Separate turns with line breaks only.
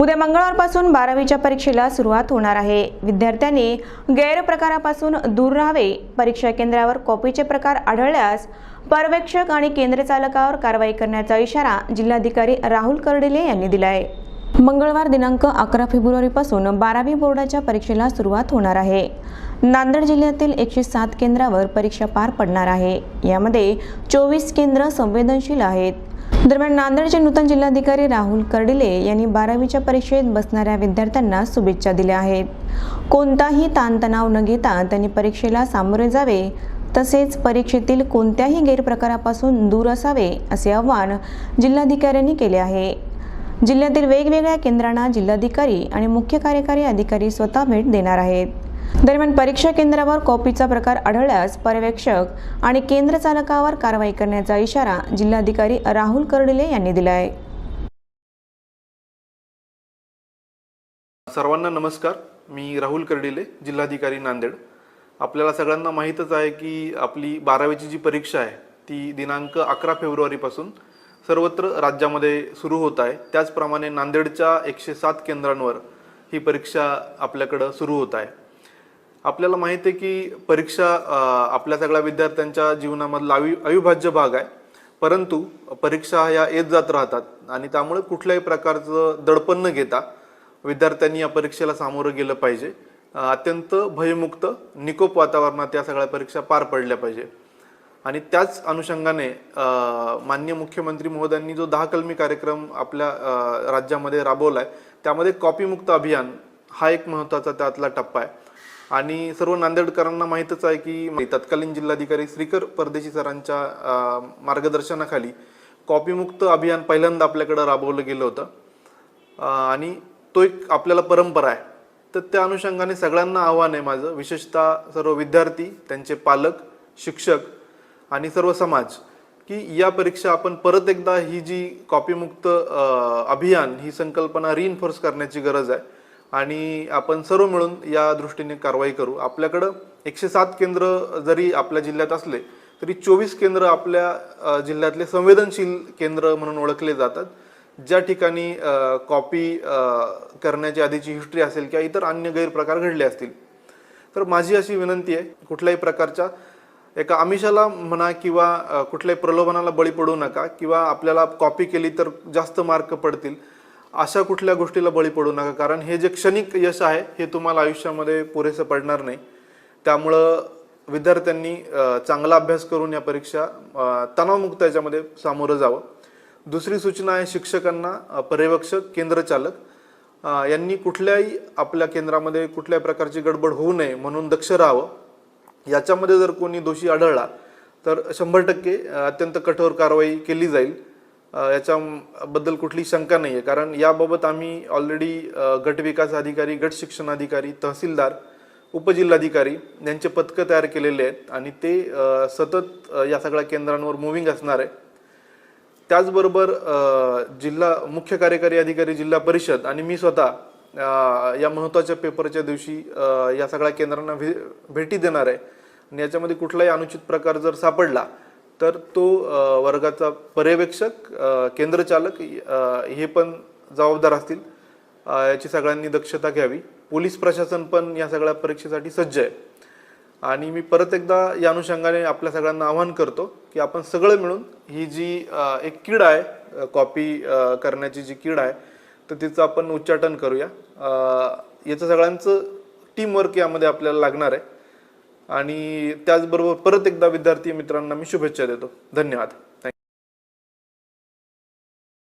उद्या मंगळवारपासून बारावीच्या परीक्षेला सुरुवात होणार आहे. विद्यार्थ्यांनी गैरप्रकारापासून दूर राहावे. परीक्षा केंद्रावर कॉपीचे प्रकार आढळल्यास पर्यवेक्षक आणि केंद्र चालकावर कारवाई करण्याचा इशारा जिल्हाधिकारी राहुल कर्डिले यांनी दिला आहे मंगळवार दिनांक अकरा फेब्रुवारीपासून बारावी बोर्डाच्या परीक्षेला सुरुवात होणार आहे. नांदेड जिल्ह्यातील एकशे सात केंद्रावर परीक्षा पार पडणार आहे. यामध्ये चोवीस केंद्र संवेदनशील आहेत. दरम्यान नांदेडचे नूतन जिल्हाधिकारी राहुल कर्डिले यांनी बारावीच्या परीक्षेत बसणाऱ्या विद्यार्थ्यांना शुभेच्छा दिल्या आहेत. कोणताही ताणतणाव न घेता त्यांनी परीक्षेला सामोरे जावे तसेच परीक्षेतील कोणत्याही गैरप्रकारापासून दूर असावे असे आवाहन जिल्हाधिकाऱ्यांनी केले आहे. जिल्ह्यातील वेगवेगळ्या केंद्रांना जिल्हाधिकारी आणि मुख्य कार्यकारी अधिकारी स्वतः भेट देणार आहेत. दरम्यान परीक्षा केंद्रावर कॉपीचा प्रकार आढळल्यास पर्यवेक्षक आणि केंद्र चालकावर कारवाई करण्याचा इशारा जिल्हाधिकारी राहुल कर्डिले यांनी दिला आहे
सर्वांना नमस्कार. मी राहुल कर्डिले जिल्हाधिकारी नांदेड. आपल्याला सगळ्यांना माहीतच आहे की आपली बारावीची जी परीक्षा आहे ती दिनांक अकरा फेब्रुवारीपासून सर्वत्र राज्यामध्ये सुरू होत आहे. त्याचप्रमाणे नांदेडच्या एकशे सात केंद्रांवर ही परीक्षा आपल्याकडं सुरू होत आहे. आपल्याला माहिती आहे की परीक्षा आपल्या सगळ्या विद्यार्थ्यांच्या जीवनामधला अवि अविभाज्य भाग आहे. परंतु परीक्षा ह्या येत जात राहतात आणि त्यामुळे कुठल्याही प्रकारचं दडपण न घेता विद्यार्थ्यांनी या परीक्षेला सामोरं गेलं पाहिजे. अत्यंत भयमुक्त निकोप वातावरणात या सगळ्या परीक्षा पार पडल्या पाहिजे. आणि त्याच अनुषंगाने मान्य माननीय मुख्यमंत्री महोदयांनी जो दहा कलमी कार्यक्रम आपल्या राज्यामध्ये राबवला आहे त्यामध्ये कॉपीमुक्त अभियान हा एक महत्त्वाचा त्यातला टप्पा आहे. आणि सर्व नांदेडकरांना माहीतच आहे की तत्कालीन जिल्हाधिकारी श्रीकर परदेशी सरांच्या मार्गदर्शनाखाली कॉपीमुक्त अभियान पहिल्यांदा आपल्याकडं राबवलं गेलं होतं. आणि तो एक आपल्याला परंपरा आहे. तर त्या अनुषंगाने सगळ्यांना आव्हान आहे माझं. विशेषतः सर्व विद्यार्थी त्यांचे पालक शिक्षक आणि सर्व समाज की या परीक्षा आपण परत एकदा ही जी कॉपीमुक्त अभियान ही संकल्पना रिइन्फोर्स करण्याची गरज आहे. आणि आपण सर्व मिळून या दृष्टीने कारवाई करू. आपल्याकडं एकशे सात केंद्र जरी आपल्या जिल्ह्यात असले तरी चोवीस केंद्र आपल्या जिल्ह्यातले संवेदनशील केंद्र म्हणून ओळखले जातात. ज्या ठिकाणी कॉपी करण्याची आधीची हिस्ट्री असेल किंवा इतर अन्य गैरप्रकार घडले असतील. तर माझी अशी विनंती आहे कुठल्याही प्रकारच्या एका आमिषाला म्हणा किंवा कुठल्याही प्रलोभनाला बळी पडू नका किंवा आपल्याला कॉपी केली तर जास्त मार्क पडतील. अशा कुठल्या गोष्टीला बळी पडू नका. कारण हे जे क्षणिक यश आहे हे तुम्हाला आयुष्यामध्ये पुरेसं पडणार नाही. त्यामुळं विद्यार्थ्यांनी चांगला अभ्यास करून या परीक्षा तणावमुक्त याच्यामध्ये सामोरं जावं. दुसरी सूचना आहे शिक्षकांना पर्यवेक्षक केंद्रचालक यांनी कुठल्याही आपल्या केंद्रामध्ये कुठल्याही प्रकारची गडबड होऊ नये म्हणून दक्ष राहावं. याच्यामध्ये जर कोणी दोषी आढळला तर शंभर टक्के अत्यंत कठोर कारवाई केली जाईल. याच्याबद्दल कुठली शंका नाही आहे कारण याबाबत आम्ही ऑलरेडी गट विकास अधिकारी गट शिक्षण अधिकारी तहसीलदार उपजिल्हाधिकारी यांचे पथकं तयार केलेले आहेत आणि ते सतत या सगळ्या केंद्रांवर मुव्हिंग असणार आहे. त्याचबरोबर जिल्हा मुख्य कार्यकारी अधिकारी जिल्हा परिषद आणि मी स्वतः या महत्त्वाच्या पेपरच्या दिवशी या सगळ्या केंद्रांना भे भेटी देणार आहे. आणि याच्यामध्ये कुठलाही अनुचित प्रकार जर सापडला तर तो वर्गाचा पर्यवेक्षक केंद्रचालक हे पण जबाबदार असतील. याची सगळ्यांनी दक्षता घ्यावी. पोलीस प्रशासन पण या सगळ्या परीक्षेसाठी सज्ज आहे. आणि मी परत एकदा या अनुषंगाने आपल्या सगळ्यांना आवाहन करतो की आपण सगळं मिळून ही जी एक कीड आहे कॉपी करण्याची जी कीड आहे तर तिचं आपण उच्चाटन करूया. याचं सगळ्यांचं टीमवर्क यामध्ये आपल्याला लागणार आहे. आणि त्याचबरोबर परत एकदा विद्यार्थी मित्रांना मी शुभेच्छा देतो. धन्यवाद. थँक्यू